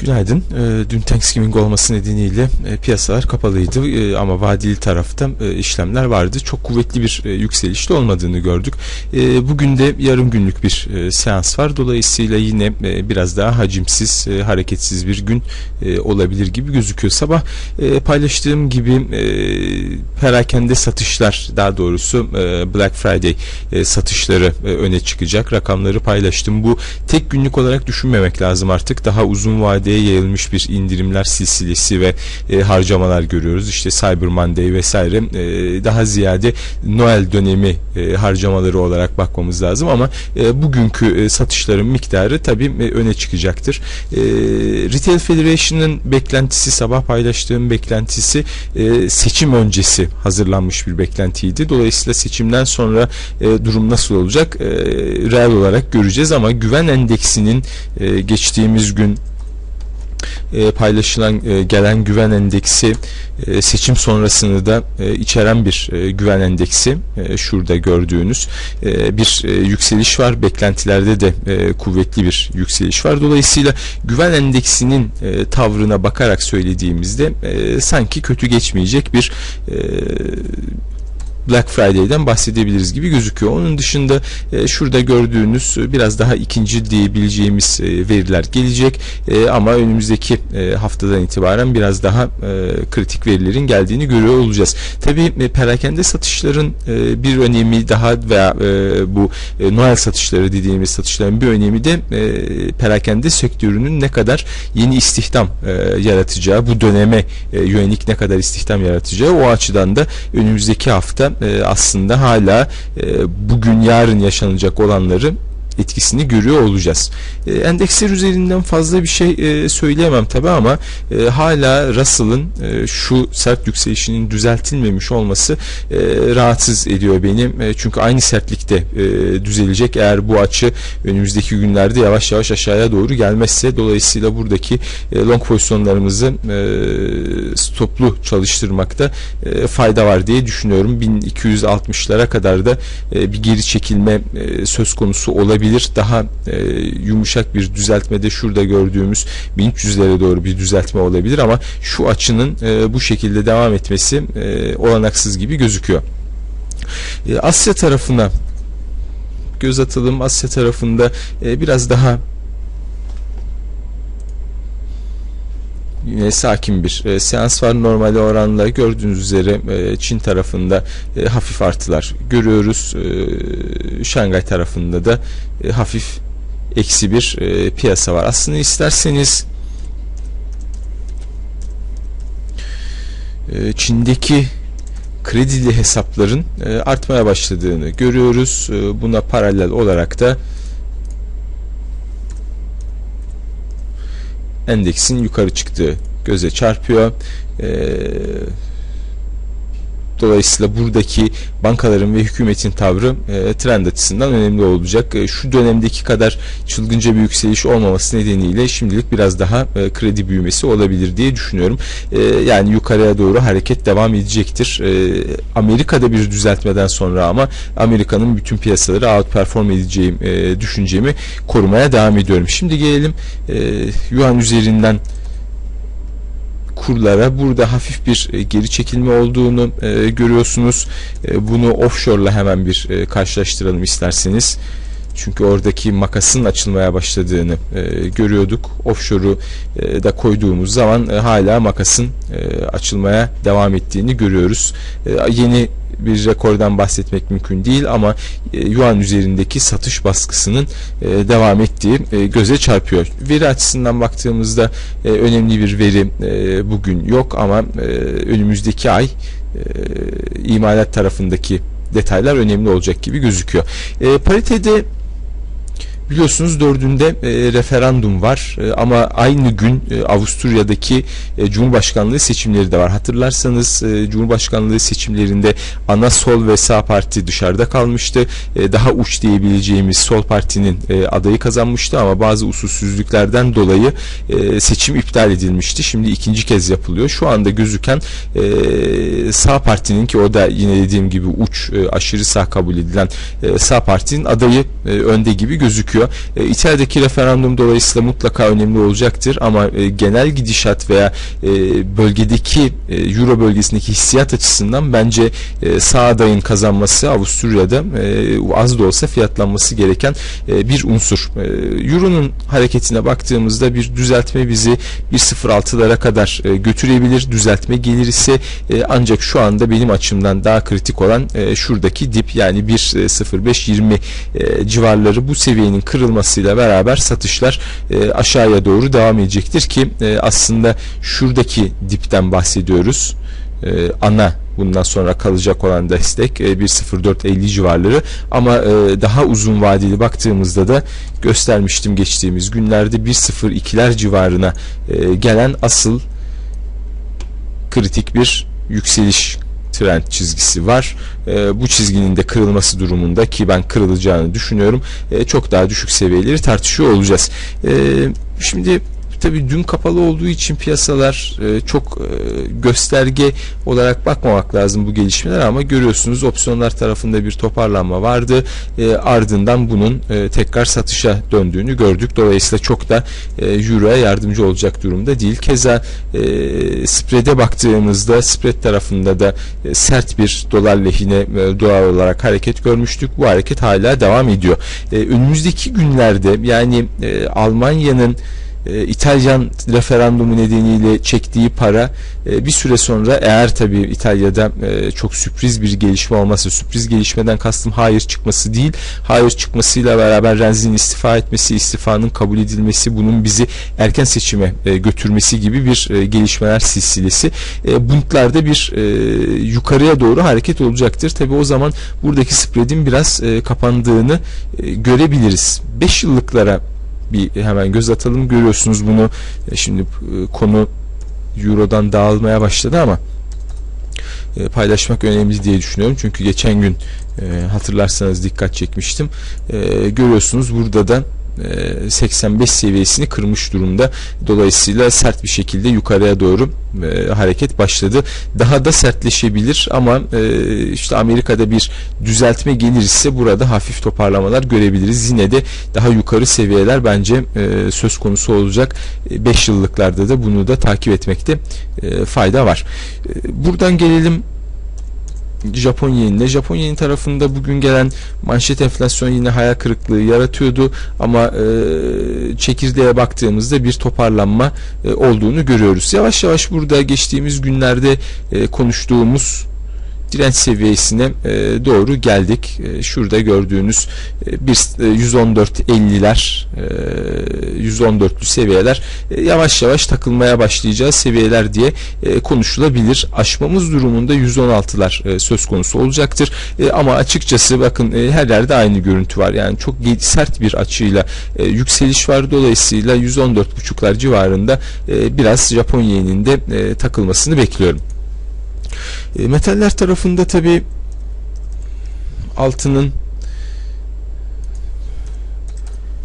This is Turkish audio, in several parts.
Günaydın. E, dün Thanksgiving olması nedeniyle e, piyasalar kapalıydı e, ama vadeli tarafta e, işlemler vardı. Çok kuvvetli bir e, yükselişte olmadığını gördük. E, bugün de yarım günlük bir e, seans var. Dolayısıyla yine e, biraz daha hacimsiz, hareketsiz bir gün olabilir gibi gözüküyor. Sabah paylaştığım gibi e, perakende satışlar daha doğrusu Black Friday satışları öne çıkacak. Rakamları paylaştım. Bu tek günlük olarak düşünmemek lazım artık. Daha uzun vadeli yayılmış bir indirimler silsilesi ve e, harcamalar görüyoruz. İşte Cyber Monday vesaire e, daha ziyade Noel dönemi e, harcamaları olarak bakmamız lazım ama e, bugünkü e, satışların miktarı tabii e, öne çıkacaktır. E, Retail Federation'ın beklentisi sabah paylaştığım beklentisi e, seçim öncesi hazırlanmış bir beklentiydi. Dolayısıyla seçimden sonra e, durum nasıl olacak e, reel olarak göreceğiz ama güven endeksinin e, geçtiğimiz gün e, paylaşılan e, gelen güven endeksi e, seçim sonrasını da e, içeren bir e, güven endeksi e, şurada gördüğünüz e, bir e, yükseliş var. Beklentilerde de e, kuvvetli bir yükseliş var. Dolayısıyla güven endeksinin e, tavrına bakarak söylediğimizde e, sanki kötü geçmeyecek bir e, Black Friday'den bahsedebiliriz gibi gözüküyor. Onun dışında e, şurada gördüğünüz e, biraz daha ikinci diyebileceğimiz e, veriler gelecek e, ama önümüzdeki haftadan itibaren biraz daha kritik verilerin geldiğini görüyor olacağız. Tabi e, perakende satışların bir önemi daha veya bu Noel satışları dediğimiz satışların bir önemi de perakende sektörünün ne kadar yeni istihdam yaratacağı bu döneme yönelik ne kadar istihdam yaratacağı o açıdan da önümüzdeki hafta e, aslında hala e, bugün yarın yaşanacak olanları etkisini görüyor olacağız. E, endeksler üzerinden fazla bir şey e, söyleyemem tabi ama e, hala Russell'ın e, şu sert yükselişinin düzeltilmemiş olması e, rahatsız ediyor benim. E, çünkü aynı sertlikte e, düzelecek eğer bu açı önümüzdeki günlerde yavaş yavaş aşağıya doğru gelmezse dolayısıyla buradaki e, long pozisyonlarımızı e, stoplu çalıştırmakta e, fayda var diye düşünüyorum. 1260'lara kadar da e, bir geri çekilme e, söz konusu olabilir olabilir. Daha e, yumuşak bir düzeltme de şurada gördüğümüz 1300'lere doğru bir düzeltme olabilir ama şu açının e, bu şekilde devam etmesi e, olanaksız gibi gözüküyor. E, Asya tarafına göz atalım. Asya tarafında e, biraz daha yine sakin bir e, seans var. Normalde oranla gördüğünüz üzere e, Çin tarafında e, hafif artılar görüyoruz. E, Şangay tarafında da e, hafif eksi bir e, piyasa var. Aslında isterseniz e, Çin'deki kredili hesapların e, artmaya başladığını görüyoruz. E, buna paralel olarak da endeksin yukarı çıktığı göze çarpıyor. Ee, Dolayısıyla buradaki bankaların ve hükümetin tavrı e, trend açısından önemli olacak. E, şu dönemdeki kadar çılgınca bir yükseliş olmaması nedeniyle şimdilik biraz daha e, kredi büyümesi olabilir diye düşünüyorum. E, yani yukarıya doğru hareket devam edecektir. E, Amerika'da bir düzeltmeden sonra ama Amerika'nın bütün piyasaları outperform edeceğim e, düşüncemi korumaya devam ediyorum. Şimdi gelelim e, Yuan üzerinden kurlara burada hafif bir e, geri çekilme olduğunu e, görüyorsunuz. E, bunu offshore'la hemen bir karşılaştıralım isterseniz. Çünkü oradaki makasın açılmaya başladığını e, görüyorduk. Offshore'u e, da koyduğumuz zaman e, hala makasın e, açılmaya devam ettiğini görüyoruz. E, yeni bir rekordan bahsetmek mümkün değil ama e, yuan üzerindeki satış baskısının e, devam ettiği e, göze çarpıyor. Veri açısından baktığımızda e, önemli bir veri e, bugün yok ama e, önümüzdeki ay e, imalat tarafındaki detaylar önemli olacak gibi gözüküyor. E, paritede Biliyorsunuz dördünde e, referandum var e, ama aynı gün e, Avusturya'daki e, Cumhurbaşkanlığı seçimleri de var. Hatırlarsanız e, Cumhurbaşkanlığı seçimlerinde ana sol ve sağ parti dışarıda kalmıştı. E, daha uç diyebileceğimiz sol partinin e, adayı kazanmıştı ama bazı usulsüzlüklerden dolayı e, seçim iptal edilmişti. Şimdi ikinci kez yapılıyor. Şu anda gözüken e, sağ partinin ki o da yine dediğim gibi uç e, aşırı sağ kabul edilen e, sağ partinin adayı e, önde gibi gözüküyor gözüküyor. E, İtalya'daki referandum dolayısıyla mutlaka önemli olacaktır ama e, genel gidişat veya e, bölgedeki e, Euro bölgesindeki hissiyat açısından bence e, sağ adayın kazanması Avusturya'da e, az da olsa fiyatlanması gereken e, bir unsur. E, Euro'nun hareketine baktığımızda bir düzeltme bizi 1.06'lara kadar e, götürebilir. Düzeltme gelir ise e, ancak şu anda benim açımdan daha kritik olan e, şuradaki dip yani 1.05-20 e, civarları bu seviyenin kırılmasıyla beraber satışlar e, aşağıya doğru devam edecektir ki e, aslında şuradaki dipten bahsediyoruz. E, ana bundan sonra kalacak olan destek e, 1.0450 civarları ama e, daha uzun vadeli baktığımızda da göstermiştim geçtiğimiz günlerde 1.02'ler civarına e, gelen asıl kritik bir yükseliş trend çizgisi var. E, bu çizginin de kırılması durumunda ki ben kırılacağını düşünüyorum. E, çok daha düşük seviyeleri tartışıyor olacağız. E, şimdi tabii dün kapalı olduğu için piyasalar e, çok e, gösterge olarak bakmamak lazım bu gelişmeler ama görüyorsunuz opsiyonlar tarafında bir toparlanma vardı. E, ardından bunun e, tekrar satışa döndüğünü gördük. Dolayısıyla çok da e, Euro'ya yardımcı olacak durumda değil. Keza e, spread'e baktığımızda spread tarafında da e, sert bir dolar lehine e, doğal olarak hareket görmüştük. Bu hareket hala devam ediyor. E, önümüzdeki günlerde yani e, Almanya'nın e, İtalyan referandumu nedeniyle çektiği para e, bir süre sonra eğer tabi İtalya'da e, çok sürpriz bir gelişme olması sürpriz gelişmeden kastım hayır çıkması değil hayır çıkmasıyla beraber Renzi'nin istifa etmesi istifanın kabul edilmesi bunun bizi erken seçime e, götürmesi gibi bir e, gelişmeler silsilesi e, Bund'larda bir e, yukarıya doğru hareket olacaktır. Tabi o zaman buradaki spreadin biraz e, kapandığını e, görebiliriz. 5 yıllıklara bir hemen göz atalım. Görüyorsunuz bunu. E, şimdi e, konu Euro'dan dağılmaya başladı ama e, paylaşmak önemli diye düşünüyorum. Çünkü geçen gün hatırlarsanız dikkat çekmiştim. Görüyorsunuz burada da 85 seviyesini kırmış durumda. Dolayısıyla sert bir şekilde yukarıya doğru e, hareket başladı. Daha da sertleşebilir ama e, işte Amerika'da bir düzeltme gelirse burada hafif toparlamalar görebiliriz. Yine de daha yukarı seviyeler bence e, söz konusu olacak. 5 e, yıllıklarda da bunu da takip etmekte fayda var. E, buradan gelelim Japon yenine. Japon yeni tarafında bugün gelen manşet enflasyon yine hayal kırıklığı yaratıyordu ama e, çekirdeğe baktığımızda bir toparlanma e, olduğunu görüyoruz. Yavaş yavaş burada geçtiğimiz günlerde e, konuştuğumuz direnç seviyesine e, doğru geldik. E, şurada gördüğünüz e, bir 114.50'ler 114'lü seviyeler yavaş yavaş takılmaya başlayacağı seviyeler diye konuşulabilir. Aşmamız durumunda 116'lar söz konusu olacaktır. Ama açıkçası bakın her yerde aynı görüntü var. Yani çok sert bir açıyla yükseliş var. Dolayısıyla 114.5'lar civarında biraz Japon yeninde takılmasını bekliyorum. E, metaller tarafında tabi altının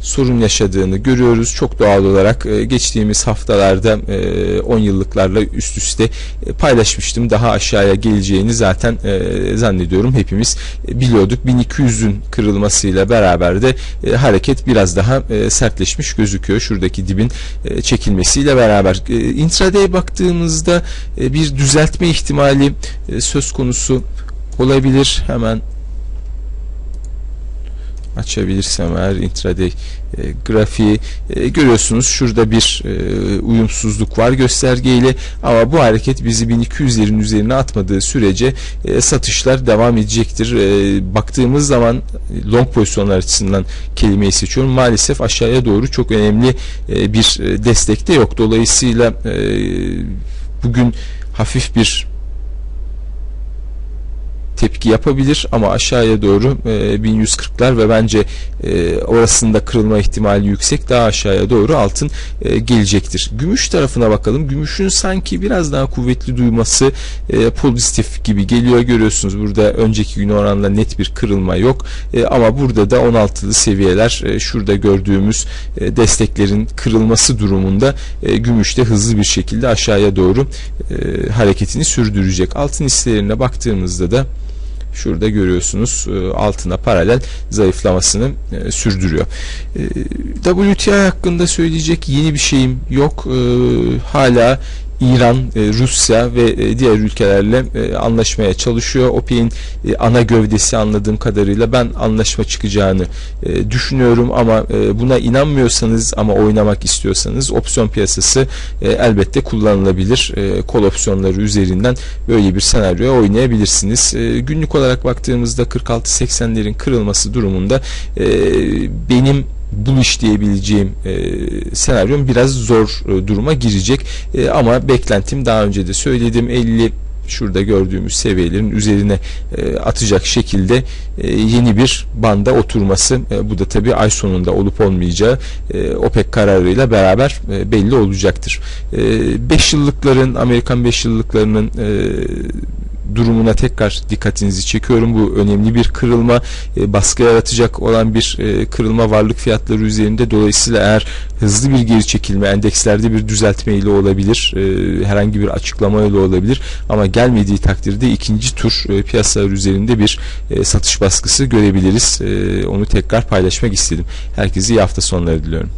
sorun yaşadığını görüyoruz. Çok doğal olarak e, geçtiğimiz haftalarda 10 e, yıllıklarla üst üste e, paylaşmıştım. Daha aşağıya geleceğini zaten zannediyorum hepimiz biliyorduk. 1200'ün kırılmasıyla beraber de hareket biraz daha sertleşmiş gözüküyor. Şuradaki dibin çekilmesiyle beraber. Intraday'e baktığımızda bir düzeltme ihtimali söz konusu olabilir. Hemen açabilirsem eğer intraday e, grafiği e, görüyorsunuz şurada bir e, uyumsuzluk var göstergeyle ama bu hareket bizi 1200'lerin üzerine atmadığı sürece e, satışlar devam edecektir. E, baktığımız zaman long pozisyonlar açısından kelimeyi seçiyorum. Maalesef aşağıya doğru çok önemli e, bir e, destekte yok. Dolayısıyla e, bugün hafif bir tepki yapabilir ama aşağıya doğru e, 1140'lar ve bence e, orasında kırılma ihtimali yüksek daha aşağıya doğru altın e, gelecektir. Gümüş tarafına bakalım. Gümüşün sanki biraz daha kuvvetli duyması e, pozitif gibi geliyor. Görüyorsunuz burada önceki gün oranla net bir kırılma yok. E, ama burada da 16'lı seviyeler e, şurada gördüğümüz e, desteklerin kırılması durumunda e, gümüşte hızlı bir şekilde aşağıya doğru e, hareketini sürdürecek. Altın hisselerine baktığımızda da şurada görüyorsunuz e, altına paralel zayıflamasını e, sürdürüyor. E, WTI hakkında söyleyecek yeni bir şeyim yok. Hala İran, e, Rusya ve e, diğer ülkelerle e, anlaşmaya çalışıyor. OPEC'in ana gövdesi anladığım kadarıyla ben anlaşma çıkacağını düşünüyorum ama buna inanmıyorsanız ama oynamak istiyorsanız opsiyon piyasası elbette kullanılabilir. Kol opsiyonları üzerinden böyle bir senaryoya oynayabilirsiniz. Günlük olarak baktığımızda 46-80'lerin kırılması durumunda benim buluş diyebileceğim e, senaryom biraz zor e, duruma girecek. E, ama beklentim daha önce de söyledim 50 şurada gördüğümüz seviyelerin üzerine e, atacak şekilde e, yeni bir banda oturması e, bu da tabi ay sonunda olup olmayacağı e, OPEC kararıyla beraber e, belli olacaktır. 5 e, yıllıkların Amerikan 5 yıllıklarının e, durumuna tekrar dikkatinizi çekiyorum. Bu önemli bir kırılma, e, baskı yaratacak olan bir e, kırılma varlık fiyatları üzerinde. Dolayısıyla eğer hızlı bir geri çekilme, endekslerde bir düzeltme ile olabilir, e, herhangi bir açıklama ile olabilir. Ama gelmediği takdirde ikinci tur e, piyasalar üzerinde bir e, satış baskısı görebiliriz. E, onu tekrar paylaşmak istedim. Herkese iyi hafta sonları diliyorum.